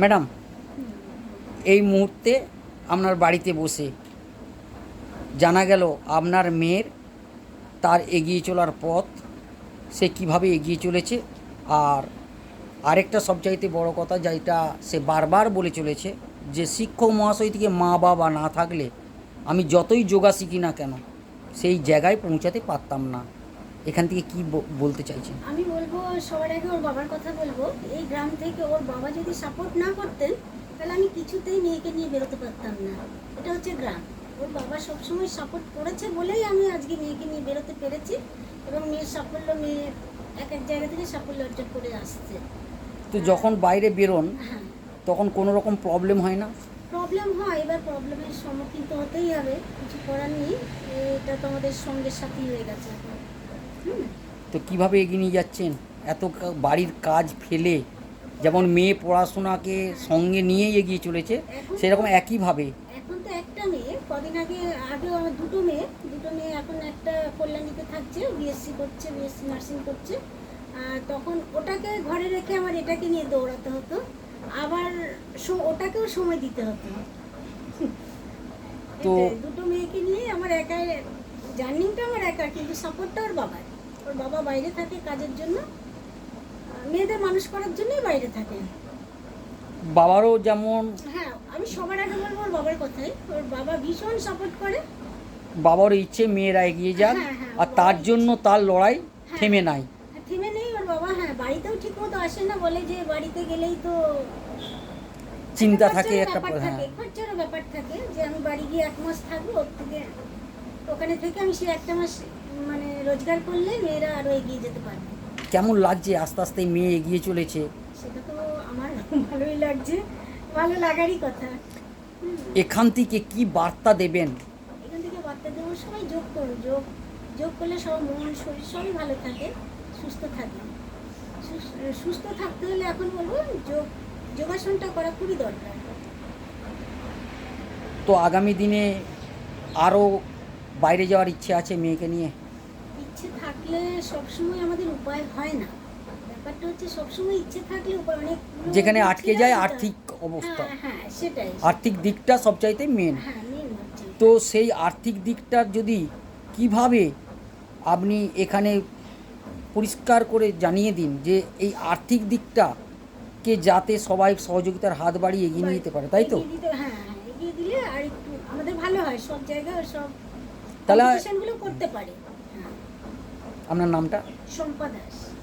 Madam, এই মুহূর্তে আপনার বাড়িতে বসে জানা গেল আপনার মেয়ের তার এগিয়ে চলার পথ সে কীভাবে এগিয়ে চলেছে। আর আরেকটা সবচাইতে বড় কথা যেটা সে বারবার বলে চলেছে যে শিক্ষক মহাশয় থেকে মা বাবা না থাকলে আমি যতই যোগা শিখি না কেন, সেই জায়গায় পৌঁছাতে পারতাম না। এখান থেকে কি বলতে চাইছেন? আমি বলব সবার আগে ওর বাবার কথা বলব। এই গ্রাম থেকে ওর বাবা যদি সাপোর্ট না করতেন তাহলে আমি কিছুতেই মেয়েকে নিয়ে বেরোতে পারতাম না। এটা হচ্ছে গ্রাম। ওর বাবা সবসময় সাপোর্ট করেছে বলেই আমি আজকে মেয়েকে নিয়ে বেরোতে পেরেছি এবং মেয়ের সাফল্য মেয়ে এক এক জায়গা থেকে সাফল্য অর্জন করে আসছে। তো যখন বাইরে বেরোন হ্যাঁ। তখন কোনো রকম প্রবলেম হয় না? প্রবলেম হয় এবার প্রবলেমের সম্মুখীন তো হতেই হবে কিছু করার নেই। এটা তো আমাদের সঙ্গে সাথী হয়ে গেছে এখন। তো কীভাবে এগিয়ে নিয়ে যাচ্ছেন? এত বাড়ির কাজ ফেলে যেমন মেয়ে পড়াশোনাকে সঙ্গে নিয়েই এগিয়ে চলেছে সেরকম একইভাবে? এখন তো একটা মেয়ে কদিন আগে আগেও আমার দুটো মেয়ে দুটো মেয়ে এখন একটা কল্যাণীতে থাকছে বিএসসি করছে বিএসসি নার্সিং করছে। তখন ওটাকে ঘরে রেখে আমার এটাকে নিয়ে দৌড়াতে হতো। আবার ওটাকেও সময় দিতে হতো। তো- দুটো মেয়েকে নিয়ে আমার একাই জার্নিংটা আমার একা কিন্তু সাপোর্টটা ওর বাবার। ওর বাবা বাইরে থাকে কাজের জন্য। মেয়েদের মানুষ করার জন্যই বাইরে থাকে। বাবারও যেমন হ্যাঁ আমি সবার আগে বলব ওর বাবার কথাই। ওর বাবা ভীষণ সাপোর্ট করে। বাবার ইচ্ছে মেয়েরা এগিয়ে যাক। হ্যাঁ, হ্যাঁ, আর তার জন্য তার লড়াই হ্যাঁ। থেমে নাই। থেমে নেই ওর বাবা। হ্যাঁ বাড়িতেও ঠিক মতো আসে না বলে যে বাড়িতে গেলেই তো চিন্তা থাকে একটা ব্যাপার থাকে খরচারও ব্যাপার থাকে যে আমি বাড়ি গিয়ে এক মাস থাকব ওর থেকে ওখানে থেকে আমি সে একটা মাস মানে রোজগার করলে মেয়েরা আরও এগিয়ে যেতে পারবে। কেমন লাগছে? আস্তে আস্তে মেয়ে এগিয়ে চলেছে। সেটা তো আমার ভালোই লাগছে। ভালো লাগারই কথা। এখান থেকে কি বার্তা দেবেন? এখান থেকে বার্তা দেবো সবাই যোগ করুন যোগ যোগ করলে সব মন শরীর সবই ভালো থাকে সুস্থ থাকে। সুস্থ থাকতে হলে এখন বলব যোগ যোগাসনটা করা খুবই দরকার। তো আগামী দিনে আরও বাইরে যাওয়ার ইচ্ছে আছে মেয়েকে নিয়ে? ইচ্ছে থাকলে সবসময় আমাদের উপায় হয় না। ব্যাপারটা হচ্ছে সবসময় ইচ্ছে থাকলে উপায় অনেক যেখানে আটকে যায় আর্থিক অবস্থা। হ্যাঁ হ্যাঁ সেটাই আর্থিক দিকটা সবচাইতে মেন হ্যাঁ তো সেই আর্থিক দিকটার যদি কীভাবে আপনি এখানে পরিষ্কার করে জানিয়ে দিন যে এই আর্থিক দিকটা কে যাতে সবাই সহযোগিতার হাত বাড়িয়ে এগিয়ে নিয়ে যেতে পারে তাই তো? হ্যাঁ, এগিয়ে দিলে আর একটু আমাদের ভালো হয় সব জায়গায় সব তাহলে- করতে পারে। হ্যাঁ। আপনার নামটা? শম্পা দাস।